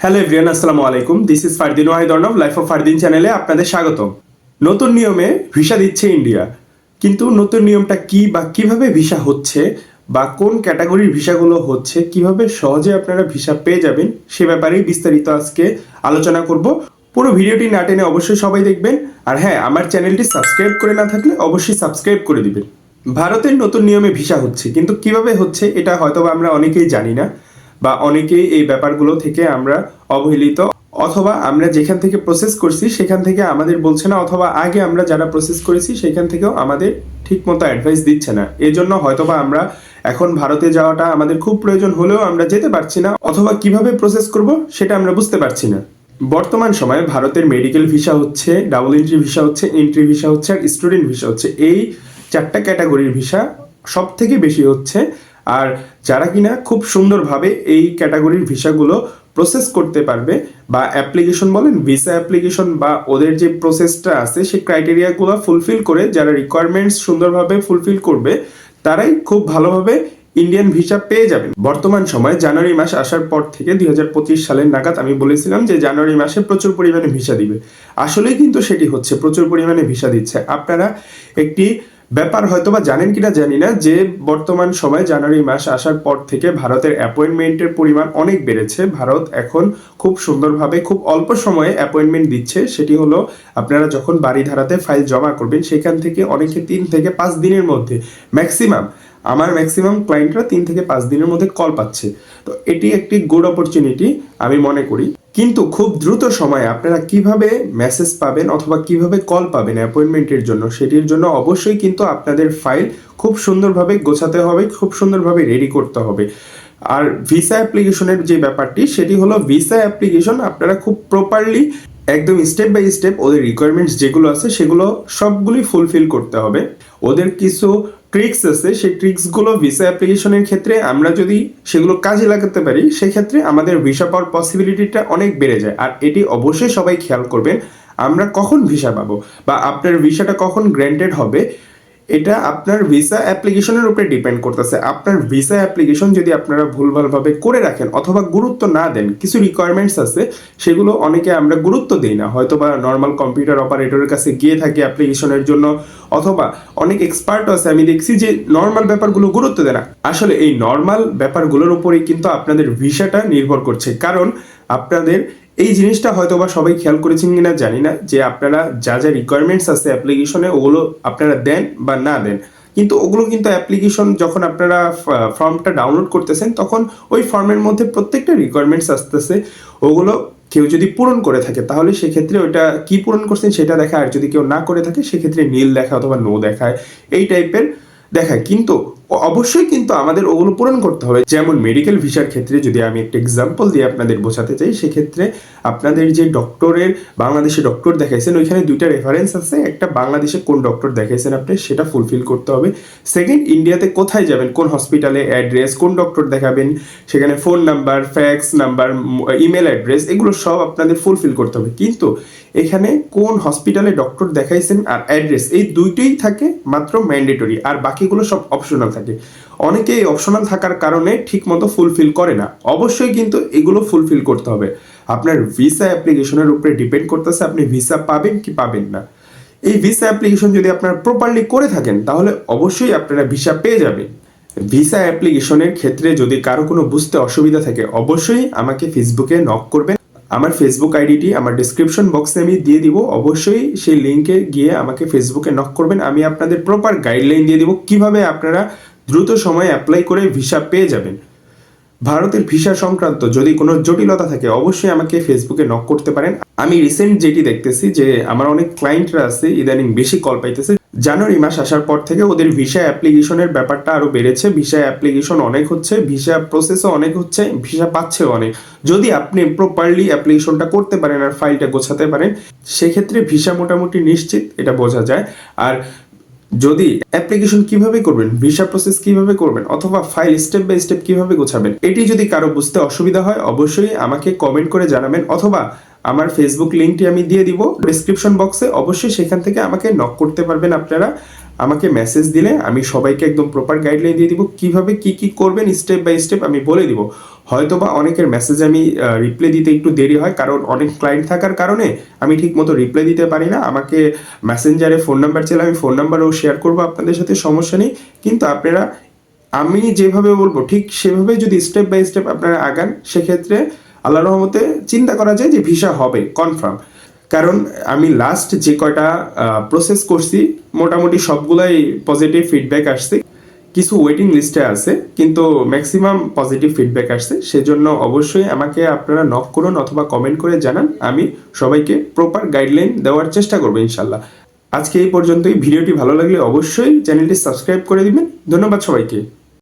Hello everyone আসসালামু আলাইকুম। This is Fardin Wahid Arnob life of Fardin চ্যানেলে আপনাদের স্বাগত নতুন নিয়মে ভিসা দিচ্ছে ইন্ডিয়া। কিন্তু নতুন নিয়মটা কি বা কীভাবে ভিসা হচ্ছে বা কোন ক্যাটাগরির ভিসাগুলো হচ্ছে, কীভাবে সহজে আপনারা ভিসা পেয়ে যাবেন, সে ব্যাপারেই বিস্তারিত আজকে আলোচনা করব। পুরো ভিডিওটি না টেনে অবশ্যই সবাই দেখবেন। আর হ্যাঁ আমার চ্যানেলটি সাবস্ক্রাইব করে না থাকলে অবশ্যই সাবস্ক্রাইব করে দিবেন। ভারতের নতুন নিয়মে ভিসা হচ্ছে, কিন্তু কীভাবে হচ্ছে এটা হয়তো আমরা অনেকেই জানি না। বা অনেকেই এই ব্যাপারগুলো থেকে আমরা অবহেলিত, অথবা আমরা যেখান থেকে প্রসেস করছি সেখান থেকে আমাদের বলছে না, অথবা আগে আমরা যারা প্রসেস করেছি সেখান থেকেও আমাদের ঠিক মতো অ্যাডভাইস দিচ্ছে না। এই জন্য হয়তোবা আমরা এখন ভারতে যাওয়াটা আমাদের খুব প্রয়োজন হলেও আমরা যেতে পারছি না, অথবা কীভাবে প্রসেস করব সেটা আমরা বুঝতে পারছি না। বর্তমান সময়ে ভারতের মেডিকেল ভিসা হচ্ছে ডাবল এন্ট্রি ভিসা হচ্ছে এন্ট্রি ভিসা হচ্ছে, আর স্টুডেন্ট ভিসা হচ্ছে। এই চারটা ক্যাটাগরির ভিসা সব থেকে বেশি হচ্ছে। আর যারা কিনা খুব সুন্দরভাবে এই ক্যাটাগরির ভিসাগুলো প্রসেস করতে পারবে বা অ্যাপ্লিকেশন বলেন ভিসা অ্যাপ্লিকেশন বা ওদের যে প্রসেসটা আছে সেই ক্রাইটেরিয়াগুলো ফুলফিল করে যারা রিকোয়ারমেন্টস সুন্দরভাবে ফুলফিল করবে, তারাই খুব ভালোভাবে ইন্ডিয়ান ভিসা পেয়ে যাবেন। বর্তমান সময়ে জানুয়ারি মাস আসার পর থেকে দুই হাজার পঁচিশ সালের নাগাদ আমি বলেছিলাম যে জানুয়ারি মাসে প্রচুর পরিমাণে ভিসা দিবে। আসলেই কিন্তু সেটি হচ্ছে প্রচুর পরিমাণে ভিসা দিচ্ছে। আপনারা একটি ব্যাপার হয়তো বা জানেন কিনা জানি না, যে বর্তমান সময় জানুয়ারি মাস আসার পর থেকে ভারতের অ্যাপয়েন্টমেন্টের পরিমাণ অনেক বেড়েছে। ভারত এখন খুব সুন্দরভাবে খুব অল্প সময়ে অ্যাপয়েন্টমেন্ট দিচ্ছে। সেটি হলো, আপনারা যখন বাড়ি ধারাতে ফাইল জমা করবেন, সেখান থেকে অনেকে তিন থেকে পাঁচ দিনের মধ্যে, ম্যাক্সিমাম, আমার ম্যাক্সিমাম ক্লায়েন্টরা তিন থেকে পাঁচ দিনের মধ্যে কল পাচ্ছে। তো এটি একটি গুড অপরচুনিটি আমি মনে করি। কিন্তু খুব দ্রুত সময়ে আপনারা কীভাবে মেসেজ পাবেন অথবা কীভাবে কল পাবেন অ্যাপয়েন্টমেন্টের জন্য সেটির জন্য অবশ্যই কিন্তু আপনাদের ফাইল খুব সুন্দরভাবে গোছাতে হবে, খুব সুন্দরভাবে রেডি করতে হবে। আর ভিসা অ্যাপ্লিকেশনের যে ব্যাপারটি, সেটি হলো ভিসা অ্যাপ্লিকেশন আপনারা খুব প্রপারলি একদম স্টেপ বাই স্টেপ ওদের রিকোয়ারমেন্টস যেগুলো আছে সেগুলো সবগুলি ফুলফিল করতে হবে। ওদের কিছু ট্রিক্স আছে, সেই ট্রিক্সগুলো ভিসা অ্যাপ্লিকেশনের ক্ষেত্রে আমরা যদি সেগুলো কাজে লাগাতে পারি, সেক্ষেত্রে আমাদের ভিসা পাওয়ার পসিবিলিটিটা অনেক বেড়ে যায়। আর এটি অবশ্যই সবাই খেয়াল করবেন, আমরা কখন ভিসা পাবো বা আপনার ভিসাটা কখন গ্র্যান্টেড হবে এটা আপনার ভিসা অ্যাপ্লিকেশনের উপরে ডিপেন্ড করতেছে। আপনার ভিসা অ্যাপ্লিকেশন যদি আপনারা ভুলভালভাবে করে রাখেন অথবা গুরুত্ব না দেন, কিছু রিকোয়ারমেন্টস আছে, সেগুলো অনেকে আমরা গুরুত্ব দিই না। হয়তো বা নর্মাল কম্পিউটার অপারেটরের কাছে গিয়ে থাকি অ্যাপ্লিকেশনের জন্য, অথবা অনেক এক্সপার্ট আছে, আমি দেখছি যে নর্মাল ব্যাপারগুলো গুরুত্ব দেয় না। আসলে এই নর্মাল ব্যাপারগুলোর উপরেই কিন্তু আপনাদের ভিসাটা নির্ভর করছে। কারণ আপনাদের এই জিনিসটা হয়তো বা সবাই খেয়াল করেছেন কিনা জানি না, যে আপনারা যা যা রিকোয়ারমেন্টস আছে অ্যাপ্লিকেশনে ওগুলো আপনারা দেন বা না দেন। কিন্তু ওগুলো কিন্তু অ্যাপ্লিকেশন যখন আপনারা ফর্মটা ডাউনলোড করতেছেন, তখন ওই ফর্মের মধ্যে প্রত্যেকটা রিকোয়ারমেন্টস আসতেছে। ওগুলো কেউ যদি পূরণ করে থাকে, তাহলে সেক্ষেত্রে ওইটা কি পূরণ করছেন সেটা দেখায়, আর যদি কেউ না করে থাকে, সেক্ষেত্রে নীল দেখা অথবা নো দেখায়, এই টাইপের দেখায়। কিন্তু অবশ্যই কিন্তু আমাদের ওগুলো পূরণ করতে হবে। যেমন মেডিকেল ভিসার ক্ষেত্রে যদি আমি একটা এক্সাম্পল দিয়ে আপনাদের বোঝাতে চাই, সেক্ষেত্রে আপনাদের যে ডক্টরের বাংলাদেশে ডক্টর দেখাইছেন, ওইখানে দুইটা রেফারেন্স আছে। একটা বাংলাদেশে কোন ডক্টর দেখাইছেন আপনি, সেটা ফুলফিল করতে হবে। সেকেন্ড ইন্ডিয়াতে কোথায় যাবেন? কোন হসপিটালে অ্যাড্রেস কোন ডক্টর দেখাবেন? সেখানে phone number fax number email address এগুলো সব আপনাদের ফুলফিল করতে হবে। কিন্তু এখানে কোন হসপিটালে ডক্টর দেখাইছেন আর অ্যাড্রেস এই দুইটাই থাকে মাত্র ম্যান্ডেটরি আর বাকিগুলো সব অপশনাল থাকে। অনেকে এই অপশনাল থাকার কারণে ঠিক মতো ফুলফিল করে না। অবশ্যই কিন্তু এগুলো ফুলফিল করতে হবে। আপনার ভিসা অ্যাপ্লিকেশনের উপরে ডিপেন্ড করতেছে, আপনি ভিসা পাবেন কি পাবেন না। এই ভিসা অ্যাপ্লিকেশন যদি আপনারা প্রপারলি করে থাকেন, তাহলে অবশ্যই আপনারা ভিসা পেয়ে যাবেন। ভিসা অ্যাপ্লিকেশনের ক্ষেত্রে যদি কারও কোনো বুঝতে অসুবিধা থাকে, অবশ্যই আমাকে ফেসবুকে নক করবেন। আমার ফেসবুক আইডিটি আমার ডিসক্রিপশন বক্সে আমি দিয়ে দিব। অবশ্যই সেই লিঙ্কে গিয়ে আমাকে ফেসবুকে নক করবেন। আমি আপনাদের প্রপার গাইডলাইন দিয়ে দিব কীভাবে আপনারা দ্রুত সময়ে অ্যাপ্লাই করে ভিসা পেয়ে যাবেন। ভারতের ভিসা সংক্রান্ত যদি কোনো জটিলতা থাকে, অবশ্যই আমাকে ফেসবুকে নক করতে পারেন। আমি রিসেন্ট যেটি দেখতেছি যে আমার অনেক ক্লায়েন্টরা আছে, ইদানিং বেশি কল পাইতেছে জানুয়ারি মাস আসার পর থেকে ওদের ভিসা অ্যাপ্লিকেশনের ব্যাপারটা আরও বেড়েছে। ভিসা অ্যাপ্লিকেশন অনেক হচ্ছে ভিসা প্রসেসও অনেক হচ্ছে ভিসা পাচ্ছেও অনেক। যদি আপনি প্রপারলি অ্যাপ্লিকেশনটা করতে পারেন আর ফাইলটা গোছাতে পারেন, সেক্ষেত্রে ভিসা মোটামুটি নিশ্চিত, এটা বোঝা যায়। আর যদি অ্যাপ্লিকেশন কীভাবে করবেন ভিসা প্রসেস কীভাবে করবেন, অথবা ফাইল স্টেপ বাই স্টেপ কীভাবে গোছাবেন, এটি যদি কারও বুঝতে অসুবিধা হয়, অবশ্যই আমাকে কমেন্ট করে জানাবেন, অথবা আমার ফেসবুক লিঙ্কটি আমি দিয়ে দিব। ডিসক্রিপশন বক্সে অবশ্যই সেখান থেকে আমাকে নক করতে পারবেন আপনারা। আমাকে মেসেজ দিলে আমি সবাইকে একদম প্রপার গাইডলাইন দিয়ে দিব। কীভাবে কি কি করবেন স্টেপ বাই স্টেপ আমি বলে দিব। হয়তো বা অনেকের মেসেজ আমি রিপ্লাই দিতে একটু দেরি হয়, কারণ অনেক ক্লায়েন্ট থাকার কারণে আমি ঠিক মতো রিপ্লাই দিতে পারি না। আমাকে মেসেঞ্জারে ফোন নাম্বার চাইলে আমি ফোন নাম্বারও শেয়ার করব আপনাদের সাথে, সমস্যা নেই। কিন্তু আপনারা, আমি যেভাবে বলব, ঠিক সেভাবে যদি স্টেপ বাই স্টেপ আপনারা আগান, সেক্ষেত্রে আল্লাহ রহমতে চিন্তা করা যায় যে ভিসা হবে কনফার্ম কারণ আমি লাস্ট যে কয়টা প্রসেস করছি, মোটামুটি সবগুলাই পজিটিভ ফিডব্যাক আসছে। কিছু ওয়েটিং লিস্টে আছে, কিন্তু ম্যাক্সিমাম পজিটিভ ফিডব্যাক আসছে। সেজন্য অবশ্যই আমাকে আপনারা নক করুন অথবা কমেন্ট করে জানান। আমি সবাইকে প্রপার গাইডলাইন দেওয়ার চেষ্টা করব, ইনশাল্লাহ। আজকে এই পর্যন্তই। ভিডিওটি ভালো লাগলে অবশ্যই চ্যানেলটি সাবস্ক্রাইব করে দিবেন। ধন্যবাদ সবাইকে।